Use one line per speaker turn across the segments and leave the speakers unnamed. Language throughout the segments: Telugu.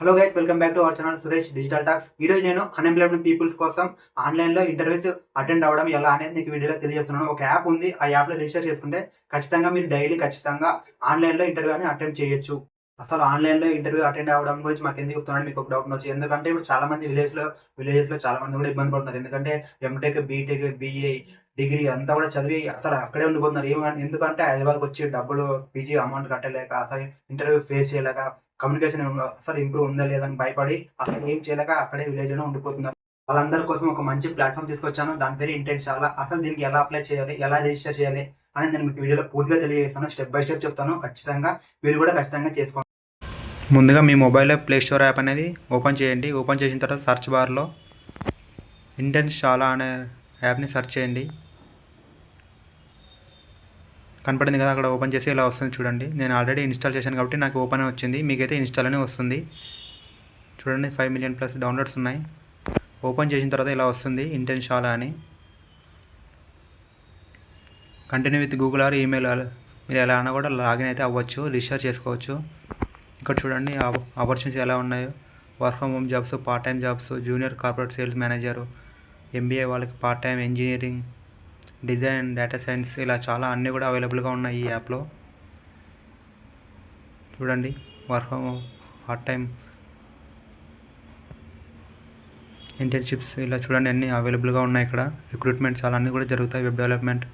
Hello guys welcome back to our channel Suresh digital talks ఈరోజు రోజు నేను అన్ఎంప్లాయ్మెంట్ పీపుల్స్ కోసం ఆన్లైన్లో ఇంటర్వ్యూస్ అటెండ్ అవ్వడం ఎలా అనేది నీకు వీడియోలో తెలియజేస్తున్నాను. ఒక యాప్ ఉంది ఆ యాప్లో రిజిస్టర్ చేసుకుంటే ఖచ్చితంగా మీరు డైలీ ఖచ్చితంగా ఆన్లైన్లో ఇంటర్వ్యూ అని అటెండ్ చేయొచ్చు. అసలు ఆన్లైన్లో ఇంటర్వ్యూ అటెండ్ అవ్వడం గురించి మాకు ఎందుకు చెప్తున్నాను మీకు ఒక డౌట్ వచ్చి ఎందుకంటే ఇప్పుడు చాలా మంది విలేజ్లో చాలా మంది కూడా ఇబ్బంది పడుతున్నారు. ఎందుకంటే ఎంటెక్ బీటెక్ బీఏ డిగ్రీ అంతా కూడా చదివి అసలు అక్కడే ఉండిపోతున్నారు. ఏమంటే ఎందుకంటే హైదరాబాద్కి వచ్చి డబ్బులు పీజీ అమౌంట్ కట్టలేక అసలు ఇంటర్వ్యూ ఫేస్ చేయలేక కమ్యూనికేషన్ అసలు ఇంప్రూవ్ ఉందా లేదని భయపడి అసలు ఏం చేయలేక అక్కడే విలేజ్లో ఉండిపోతున్నారు. వాళ్ళందరి కోసం ఒక మంచి ప్లాట్ఫామ్ తీసుకొచ్చాను. దాని పేరు ఇంటెంట్ చాలా. అసలు దీనికి ఎలా అప్లై చేయాలి ఎలా రిజిస్టర్ చేయాలి అని నేను మీకు వీడియోలో పూర్తిగా తెలియజేస్తాను. స్టెప్ బై స్టెప్ చెప్తాను. ఖచ్చితంగా మీరు కూడా ఖచ్చితంగా చేసుకోండి. ముందుగా మీ మొబైల్లో ప్లే స్టోర్ యాప్ అనేది ఓపెన్ చేయండి. ఓపెన్ చేసిన తర్వాత సర్చ్ బార్లో ఇంటెన్స్ చాలా అనే యాప్ని సెర్చ్ చేయండి. కనపడింది కదా అక్కడ ఓపెన్ చేసి ఇలా వస్తుంది చూడండి. నేను ఆల్రెడీ ఇన్స్టాల్ చేశాను కాబట్టి నాకు ఓపెన్ వచ్చింది. మీకైతే ఇన్స్టాల్ అనే వస్తుంది. చూడండి ఫైవ్ మిలియన్ ప్లస్ డౌన్లోడ్స్ ఉన్నాయి. ఓపెన్ చేసిన తర్వాత ఇలా వస్తుంది ఇంటెన్ షాలా అని. Continue with Google or email మీరు ఎలా అన్నా కూడా లాగిన్ అయితే అవ్వచ్చు రిజిస్టర్ చేసుకోవచ్చు. ఇక్కడ చూడండి ఆపర్చునిటీస్ ఎలా ఉన్నాయో. Work from home jobs part time jobs junior corporate sales manager. MBA వాళ్ళకి part time engineering design data science ఇలా చాలా అన్నీ కూడా అవైలబుల్గా ఉన్నాయి ఈ యాప్లో చూడండి work from part time internships ఇలా చూడండి అన్నీ అవైలబుల్గా ఉన్నాయి ఇక్కడ. రిక్రూట్మెంట్ చాలా అన్నీ కూడా జరుగుతాయి వెబ్ డెవలప్మెంట్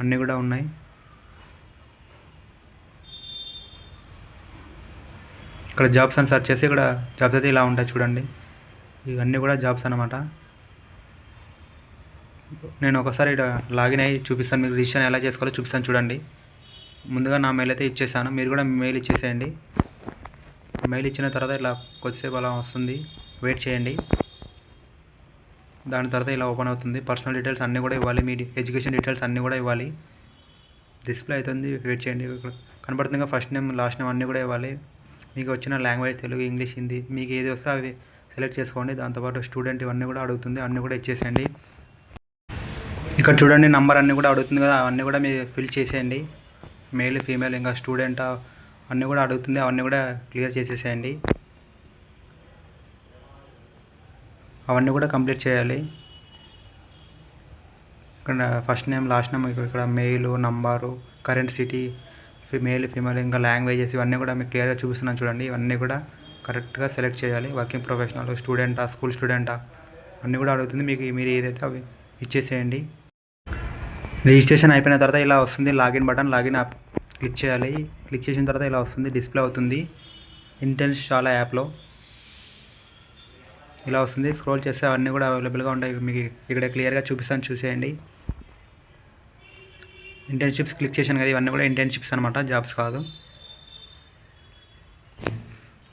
అన్నీ కూడా ఉన్నాయి. ఇక్కడ జాబ్స్ అని సెర్చ్ చేసి ఇక్కడ జాబ్స్ అయితే ఇలా ఉంటాయి చూడండి. ఇవన్నీ కూడా జాబ్స్ అనమాట నేను ఒకసారి లాగిన్ అయ్యి చూపిస్తాను. మీకు రిజిస్టర్ ఎలా చేసుకోవాలో చూపిస్తాను చూడండి. ముందుగా నా మెయిల్ అయితే ఇచ్చేసాను. మీరు కూడా మెయిల్ ఇచ్చేసేయండి. మెయిల్ ఇచ్చిన తర్వాత ఇలా కొద్దిసేపు అలా వస్తుంది. వెయిట్ చేయండి. దాని తర్వాత ఇలా ఓపెన్ అవుతుంది. పర్సనల్ డీటెయిల్స్ అన్నీ కూడా ఇవ్వాలి. మీ ఎడ్యుకేషన్ డీటెయిల్స్ అన్నీ కూడా ఇవ్వాలి. డిస్ప్లే అవుతుంది. వెయిట్ చేయండి. ఇక్కడ కనబడుతుంది ఫస్ట్ నేమ్ లాస్ట్ నేమ్ అన్నీ కూడా ఇవ్వాలి. మీకు వచ్చిన లాంగ్వేజ్ తెలుగు ఇంగ్లీష్ హిందీ మీకు ఏది వస్తే అవి సెలెక్ట్ చేసుకోండి. దాంతోపాటు స్టూడెంట్ ఇవన్నీ కూడా అడుగుతుంది. అన్నీ కూడా ఇచ్చేసేయండి. ఇక్కడ చూడండి నంబర్ అన్నీ కూడా అడుగుతుంది కదా అవన్నీ కూడా మీరు ఫిల్ చేసేయండి. మేల్ ఫీమేల్ ఇంకా స్టూడెంట్ అన్నీ కూడా అడుగుతుంది అవన్నీ కూడా క్లియర్ చేసేసేయండి. అవన్నీ కూడా కంప్లీట్ చేయాలి. ఇక్కడ ఫస్ట్ నేమ్ లాస్ట్ నేమ్ ఇక్కడ mail number current city male female ఇంకా లాంగ్వేజెస్ ఇవన్నీ కూడా మీకు క్లియర్గా చూపిస్తున్నాను చూడండి. ఇవన్నీ కూడా కరెక్ట్గా సెలెక్ట్ చేయాలి. వర్కింగ్ ప్రొఫెషనల్ స్టూడెంటా స్కూల్ స్టూడెంటా అన్నీ కూడా అడుగుతుంది. మీకు మీరు ఏదైతే అవి ఇచ్చేసేయండి. రిజిస్ట్రేషన్ అయిపోయిన తర్వాత ఇలా వస్తుంది login button login app click చేయాలి. క్లిక్ చేసిన తర్వాత ఇలా వస్తుంది డిస్ప్లే అవుతుంది. ఇంటెన్స్ చాలా యాప్లో. ఇలా వస్తుంది. స్క్రోల్ చేస్తే అవన్నీ కూడా అవైలబుల్గా ఉంటాయి. మీకు ఇక్కడ క్లియర్గా చూపిస్తాను చూసేయండి. ఇంటర్న్షిప్స్ క్లిక్ చేశాను కదా ఇవన్నీ కూడా ఇంటర్న్షిప్స్ అనమాట జాబ్స్ కాదు.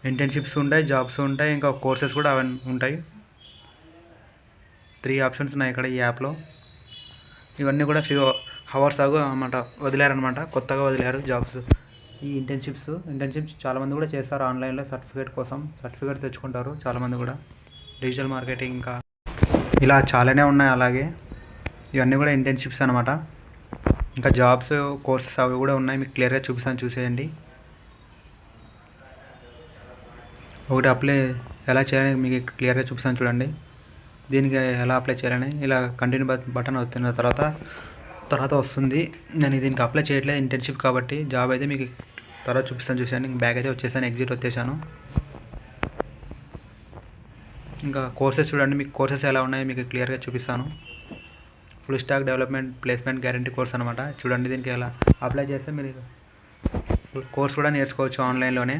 ఇంటర్న్షిప్స్ ఉంటాయి జాబ్స్ ఉంటాయి ఇంకా కోర్సెస్ కూడా అవన్నీ ఉంటాయి. త్రీ ఆప్షన్స్ ఉన్నాయి ఇక్కడ ఈ యాప్లో. ఇవన్నీ కూడా ఫ్యూ హవర్స్ ఆగు అనమాట వదిలేరనమాట కొత్తగా వదిలేరు జాబ్స్ ఈ ఇంటర్న్షిప్స్ ఇంటర్న్షిప్స్ చాలామంది కూడా చేస్తారు ఆన్లైన్లో సర్టిఫికేట్ కోసం. సర్టిఫికేట్ తెచ్చుకుంటారు చాలామంది కూడా. డిజిటల్ మార్కెటింగ్ ఇంకా ఇలా చాలానే ఉన్నాయి అలాగే. ఇవన్నీ కూడా ఇంటర్న్షిప్స్ అనమాట ఇంకా జాబ్స్ కోర్సెస్ అవి కూడా ఉన్నాయి. మీకు క్లియర్గా చూపిస్తాను చూసేయండి. ఒకటి అప్లై ఎలా చేయాలని మీకు క్లియర్గా చూపిస్తాను చూడండి. దీనికి ఎలా అప్లై చేయాలని ఇలా కంటిన్యూ బటన్ వచ్చిన తర్వాత తర్వాత వస్తుంది. నేను దీనికి అప్లై చేయట్లేదు ఇంటర్న్షిప్ కాబట్టి జాబ్ అయితే మీకు తర్వాత చూపిస్తాను చూసాను బ్యాగ్ అయితే వచ్చేసాను ఎగ్జిట్ వచ్చేసాను. ఇంకా కోర్సెస్ చూడండి మీకు కోర్సెస్ ఎలా ఉన్నాయో మీకు క్లియర్గా చూపిస్తాను. Full stack development placement guarantee course అనమాట చూడండి దీనికి ఎలా అప్లై చేస్తే మీరు కోర్స్ కూడా నేర్చుకోవచ్చు ఆన్లైన్లోనే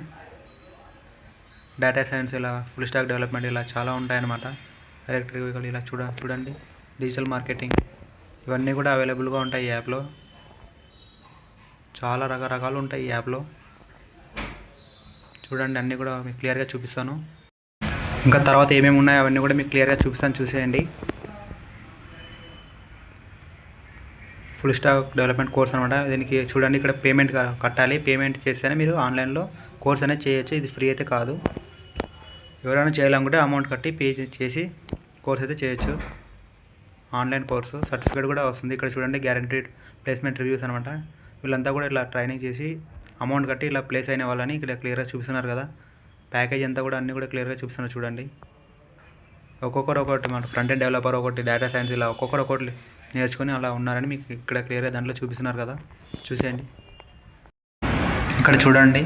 డేటా సైన్స్ ఇలా ఫుల్ స్టాక్ డెవలప్మెంట్ ఇలా చాలా ఉంటాయన్నమాట. ఎలక్ట్రిక్ వెహికల్ ఇలా చూడ చూడండి. డిజిటల్ మార్కెటింగ్ ఇవన్నీ కూడా అవైలబుల్గా ఉంటాయి ఈ యాప్లో. చాలా రకరకాలు ఉంటాయి ఈ యాప్లో. చూడండి అన్నీ కూడా మీకు క్లియర్గా చూపిస్తాను. ఇంకా తర్వాత ఏమేమి ఉన్నాయో అవన్నీ కూడా మీకు క్లియర్గా చూపిస్తాను. చూసేయండి. ఫుల్ స్టాక్ డెవలప్మెంట్ కోర్స్ అనమాట దీనికి చూడండి ఇక్కడ పేమెంట్ కట్టాలి. పేమెంట్ చేస్తేనే మీరు ఆన్లైన్లో కోర్స్ అనేది చేయొచ్చు. ఇది ఫ్రీ అయితే కాదు. ఎవరైనా చేయాలనుకుంటే అమౌంట్ కట్టి పే చేసి కోర్స్ అయితే చేయొచ్చు. ఆన్లైన్ కోర్సు సర్టిఫికేట్ కూడా వస్తుంది. ఇక్కడ చూడండి గ్యారంటీడ్ ప్లేస్మెంట్ రివ్యూస్ అనమాట వీళ్ళంతా కూడా ఇలా ట్రైనింగ్ చేసి అమౌంట్ కట్టి ఇలా ప్లేస్ అయిన వాళ్ళని ఇక్కడ క్లియర్గా చూపిస్తున్నారు కదా. ప్యాకేజ్ అంతా కూడా అన్నీ కూడా క్లియర్గా చూపిస్తున్నారు చూడండి. ఒక్కొక్కరు ఒకటి మన ఫ్రంట్ ఎండ్ డెవలపర్ ఒకటి డేటా సైన్స్ ఇలా ఒక్కొక్కరు ఒకటి నేర్చుకొని అలా ఉన్నారని మీకు ఇక్కడ క్లియర్గా దాంట్లో చూపిస్తున్నారు కదా. చూసేయండి. ఇక్కడ చూడండి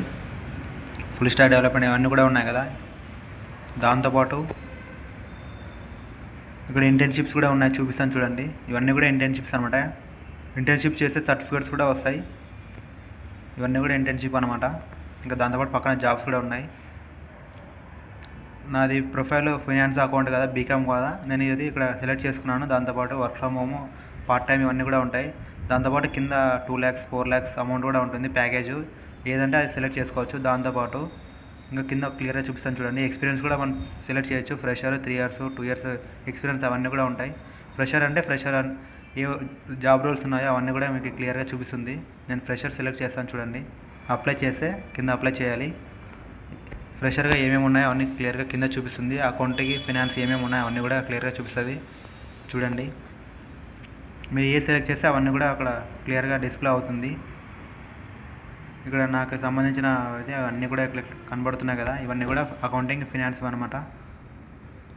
ఫుల్ స్టార్ డెవలప్మెంట్ ఇవన్నీ కూడా ఉన్నాయి కదా. దాంతోపాటు ఇక్కడ ఇంటర్న్షిప్స్ కూడా ఉన్నాయి చూపిస్తాను చూడండి. ఇవన్నీ కూడా ఇంటర్న్షిప్స్ అనమాట ఇంటర్న్షిప్ చేసే సర్టిఫికేట్స్ కూడా వస్తాయి. ఇవన్నీ కూడా ఇంటర్న్షిప్ అనమాట ఇంకా దాంతోపాటు పక్కన జాబ్స్ కూడా ఉన్నాయి. నాది ప్రొఫైల్ ఫైనాన్స్ అకౌంట్ కదా బీకామ్ కదా. నేను ఇది ఇక్కడ సెలెక్ట్ చేసుకున్నాను. దాంతోపాటు work from home part time ఇవన్నీ కూడా ఉంటాయి. దాంతోపాటు కింద two lakhs four lakhs amount కూడా ఉంటుంది ప్యాకేజ్. ఏదంటే అది సెలెక్ట్ చేసుకోవచ్చు. దాంతోపాటు ఇంకా కింద క్లియర్గా చూపిస్తాను చూడండి. ఎక్స్పీరియన్స్ కూడా మనం సెలెక్ట్ చేయొచ్చు. Fresher three years two years experience అవన్నీ కూడా ఉంటాయి. ఫ్రెషర్ అంటే ఫ్రెషర్ ఏ జాబ్ రోల్స్ ఉన్నాయో అవన్నీ కూడా మీకు క్లియర్గా చూపిస్తుంది. నేను ఫ్రెషర్ సెలెక్ట్ చేస్తాను చూడండి. అప్లై చేస్తే కింద అప్లై చేయాలి. ఫ్రెషర్గా ఏమేమి ఉన్నాయో అవన్నీ క్లియర్గా కింద చూపిస్తుంది. అకౌంట్కి ఫినాన్స్ ఏమేమి ఉన్నాయో అవన్నీ కూడా క్లియర్గా చూపిస్తుంది. చూడండి. మీరు ఏ సెలెక్ట్ చేస్తే అవన్నీ కూడా అక్కడ క్లియర్గా డిస్ప్లే అవుతుంది. ఇక్కడ నాకు సంబంధించిన అయితే అవన్నీ కూడా ఇక్కడ కనబడుతున్నాయి కదా. ఇవన్నీ కూడా అకౌంటింగ్ ఫినాన్స్ అనమాట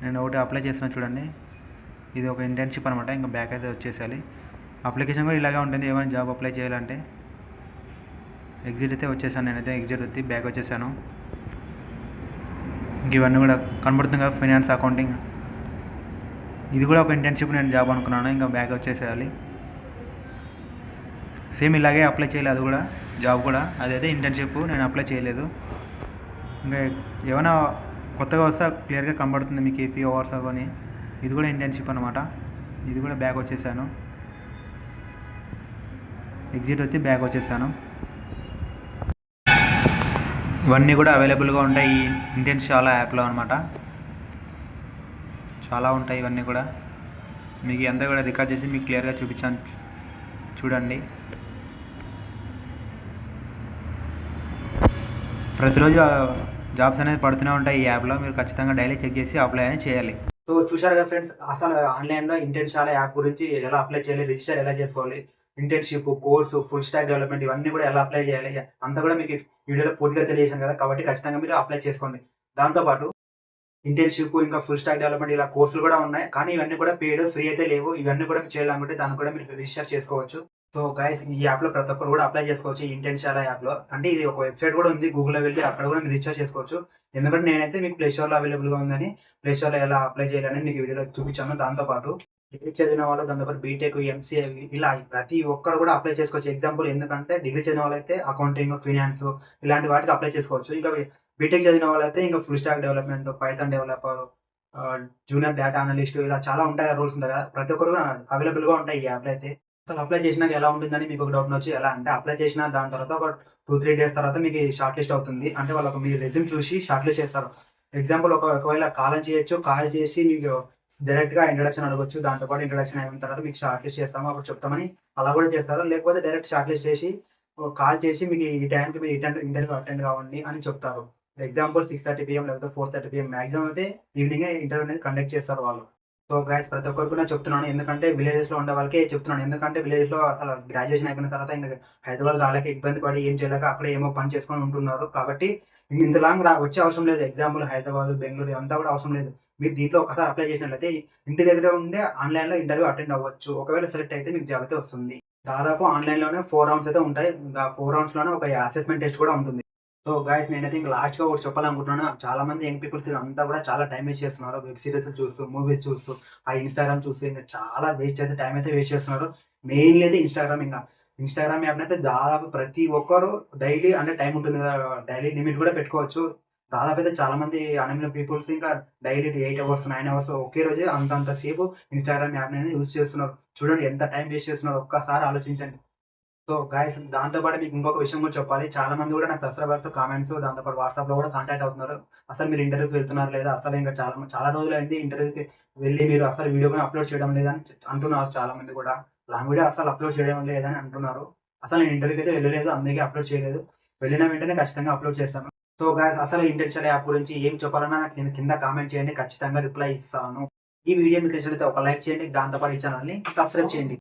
నేను ఒకటి అప్లై చేసిన చూడండి. ఇది ఒక ఇంటర్న్షిప్ అనమాట ఇంకా బ్యాక్ అయితే వచ్చేసేయాలి. అప్లికేషన్ కూడా ఇలాగే ఉంటుంది. ఏమైనా జాబ్ అప్లై చేయాలంటే ఎగ్జిట్ అయితే వచ్చేసాను. నేనైతే ఎగ్జిట్ వచ్చి బ్యాక్ వచ్చేసాను. ఇంక ఇవన్నీ కూడా కనబడుతుంది కదా ఫైనాన్స్ అకౌంటింగ్ ఇది కూడా ఒక ఇంటర్న్షిప్ నేను జాబ్ అనుకున్నాను. ఇంకా బ్యాక్ వచ్చేసేయాలి. సేమ్ ఇలాగే అప్లై చేయలేదు అది కూడా జాబ్ కూడా. అదైతే ఇంటర్న్షిప్ నేను అప్లై చేయలేదు. ఇంకా ఏమైనా కొత్తగా వస్తే క్లియర్గా కనబడుతుంది మీకు ఏపీ అవర్స్ అని ఇది కూడా ఇంటర్న్షిప్ అనమాట ఇది కూడా బ్యాక్ వచ్చేసాను. ఎగ్జిట్ వచ్చి బ్యాక్ వచ్చేసాను. ఇవన్నీ కూడా అవైలబుల్గా ఉంటాయి ఈ ఇంటర్న్షిప్ చాలా యాప్లో అనమాట చాలా ఉంటాయి ఇవన్నీ కూడా. మీకు ఎంత కూడా రికార్డ్ చేసి మీకు క్లియర్గా చూపించాను. చూడండి. ప్రతిరోజు జాబ్స్ అనేది పడుతూనే ఉంటాయి. ఈ యాప్లో మీరు ఖచ్చితంగా డైలీ చెక్ చేసి అప్లై అనేది చేయాలి. సో చూశారు కదా ఫ్రెండ్స్ అసలు ఆన్లైన్లో ఇంటర్న్షాల యాప్ గురించి ఎలా అప్లై చేయాలి రిజిస్టర్ ఎలా చేసుకోవాలి internship course full stack development ఇవన్నీ కూడా ఎలా అప్లై చేయాలి అంతా కూడా మీకు వీడియోలో పూర్తిగా తెలియజేశాను కదా కాబట్టి ఖచ్చితంగా మీరు అప్లై చేసుకోండి. దాంతోపాటు ఇంటర్న్షిప్ ఇంకా ఫుల్ స్టాక్ డెవలప్మెంట్ ఇలా కోర్సులు కూడా ఉన్నాయి. కానీ ఇవన్నీ కూడా పేడ్ ఫ్రీ అయితే లేవు. ఇవన్నీ కూడా చేయాలనుకుంటే దాన్ని కూడా మీరు రిజిస్టర్ చేసుకోవచ్చు. సో గైస్ ఈ యాప్లో ప్రతి ఒక్కరు కూడా అప్లై చేసుకోవచ్చు ఈ యాప్ యాప్లో అంటే ఇది ఒక వెబ్సైట్ కూడా ఉంది గూగుల్లో వెళ్ళి అక్కడ కూడా మీరు రిజిస్టర్ చేసుకోవచ్చు. ఎందుకంటే నేనైతే మీకు ప్లే స్టోర్లో అవైలబుల్గా ఉందని ప్లే స్టోర్లో ఎలా అప్లై చేయాలని మీకు వీడియోలో చూపించాను. దాంతోపాటు డిగ్రీ చదివిన వాళ్ళు దాంతోపాటు బీటెక్ ఎంసీఏ ఇలా ప్రతి ఒక్కరు కూడా అప్లై చేసుకోవచ్చు. ఎగ్జాంపుల్ ఎందుకంటే డిగ్రీ చదివిన వాళ్ళైతే అకౌంటింగ్ ఫినాన్స్ ఇలాంటి వాటికి అప్లై చేసుకోవచ్చు. ఇంకా బీటెక్ చదివిన వాళ్ళైతే ఇంకా full stack development Python developer junior data analyst ఇలా చాలా ఉంటాయి రూల్స్ ఉంటాయి కదా. ప్రతి ఒక్కరు అవైలబుల్గా ఉంటాయి ఈ యాప్లో అయితే. అసలు అప్లై చేసినాక ఎలా ఉంటుందని మీకు ఒక డౌట్ వచ్చి ఎలా అంటే అప్లై చేసిన దాని తర్వాత ఒక టూ త్రీ డేస్ తర్వాత మీకు షార్ట్ లిస్ట్ అవుతుంది. అంటే వాళ్ళకు మీ రెజ్యూమ్ చూసి షార్ట్ లిస్ట్ చేస్తారు. ఎగ్జాంపుల్ ఒక ఒకవేళ కాల్ చేయొచ్చు కాల్ చేసి మీకు డైరెక్ట్గా ఇంట్రడక్షన్ అడగొచ్చు దాంతోపాటు ఇంట్రడక్షన్ అయిన తర్వాత మీకు షార్ట్ లిస్ట్ చేస్తాము అప్పుడు చెప్తామని అలా కూడా చేస్తారు. లేకపోతే డైరెక్ట్ షార్ట్ లిస్ట్ చేసి కాల్ చేసి మీకు ఈ టైంకి మీరు ఇంటర్ ఇంటర్వ్యూ అటెండ్ కావండి అని చెప్తారు. ఎగ్జాంపుల్ సిక్స్ థర్టీ పిఎం లేకపోతే ఫోర్ థర్టీ పిఎం మ్యాక్సిమం అయితే ఈవినింగ్ ఇంటర్వ్యూ అనేది కండక్ట్ చేస్తారు వాళ్ళు. సో గైస్ ప్రతి ఒక్కరికి కూడా చెప్తున్నాను. ఎందుకంటే విలేజెస్లో ఉండే వాళ్ళకే చెప్తున్నాను. ఎందుకంటే విలేజెస్లో అసలు గ్రాడ్యుయేషన్ అయిపోయిన తర్వాత ఇంకా హైదరాబాద్ రాలేక ఇబ్బంది పడి ఏం చేయలేక అక్కడ ఏమో పని చేసుకొని ఉంటున్నారు. కాబట్టి ఇంత లాంగ్ రా వచ్చే అవసరం లేదు. ఎగ్జాంపుల్ హైదరాబాద్ బెంగళూరు అంతా కూడా అవసరం లేదు. మీరు దీంట్లో ఒకసారి అప్లై చేసినట్లయితే ఇంటి దగ్గర ఉండే ఆన్లైన్లో ఇంటర్వ్యూ అటెండ్ అవ్వచ్చు. ఒకవేళ సెలెక్ట్ అయితే మీకు జాబ్ అయితే వస్తుంది. దాదాపు ఆన్లైన్లోనే ఫోర్ రౌండ్స్ అయితే ఉంటాయి. ఫోర్ రౌండ్స్లోనే ఒక అసెస్మెంట్ టెస్ట్ కూడా ఉంటుంది. సో గాయస్ నేనైతే ఇంకా లాస్ట్గా ఒకటి చెప్పాలనుకుంటున్నాను. చాలా మంది యంగ్ పీపుల్స్ అంతా కూడా చాలా టైం వేస్ట్ చేస్తున్నారు. వెబ్ సిరీస్ చూస్తూ మూవీస్ చూస్తూ ఆ ఇన్స్టాగ్రామ్ చూస్తూ ఇంకా చాలా వేస్ట్ అయితే టైం అయితే వేస్ట్ చేస్తున్నారు. మెయిన్లీ అయితే ఇన్స్టాగ్రామ్ ఇంకా. ఇన్స్టాగ్రామ్ యాప్ అయితే దాదాపు ప్రతి ఒక్కరు డైలీ అంటే టైం ఉంటుంది కదా డైలీ లిమిట్ కూడా పెట్టుకోవచ్చు. దాదాపు అయితే చాలా మంది అన్ఎంప్లాయ్ పీపుల్స్ ఇంకా daily eight hours nine hours ఒకే రోజే అంతంత సేపు ఇన్స్టాగ్రామ్ యాప్ అనేది యూస్ చేస్తున్నారు. చూడండి ఎంత టైం వేస్ట్ చేస్తున్నారు. ఒక్కసారి ఆలోచించండి. సో గాయస్ దాంతోపాటు మీకు ఇంకొక విషయం కూడా చెప్పాలి. చాలా మంది కూడా నాకు సబ్స్క్రైబర్స్ కామెంట్స్ దాంతోపాటు వాట్సాప్లో కూడా కాంటాక్ట్ అవుతున్నారు. అసలు మీరు ఇంటర్వ్యూస్ వెళ్తున్నారు లేదా? అసలు ఇంకా చాలా చాలా రోజులు అయింది ఇంటర్వ్యూకి వెళ్ళి మీరు అసలు వీడియో కూడా అప్లోడ్ చేయడం లేదని అంటున్నారు చాలా మంది కూడా. లాంగ్ వీడియో అసలు అప్లోడ్ చేయడం లేదని అంటున్నారు. అసలు నేను ఇంటర్వ్యూకి అయితే వెళ్ళలేదు అందుకే అప్లోడ్ చేయలేదు. వెళ్ళిన వెంటనే ఖచ్చితంగా అప్లోడ్ చేస్తాను. సో గాయస్ అసలు ఇంటెన్షన్ యాప్ గురించి ఏం చెప్పాలన్నా నాకు నేను కింద కామెంట్ చేయండి. ఖచ్చితంగా రిప్లై ఇస్తాను. ఈ వీడియో మీకు నచ్చినట్లయితే ఒక లైక్ చేయండి. దాంతోపాటు ఈ ఛానల్ని సబ్స్క్రైబ్ చేయండి.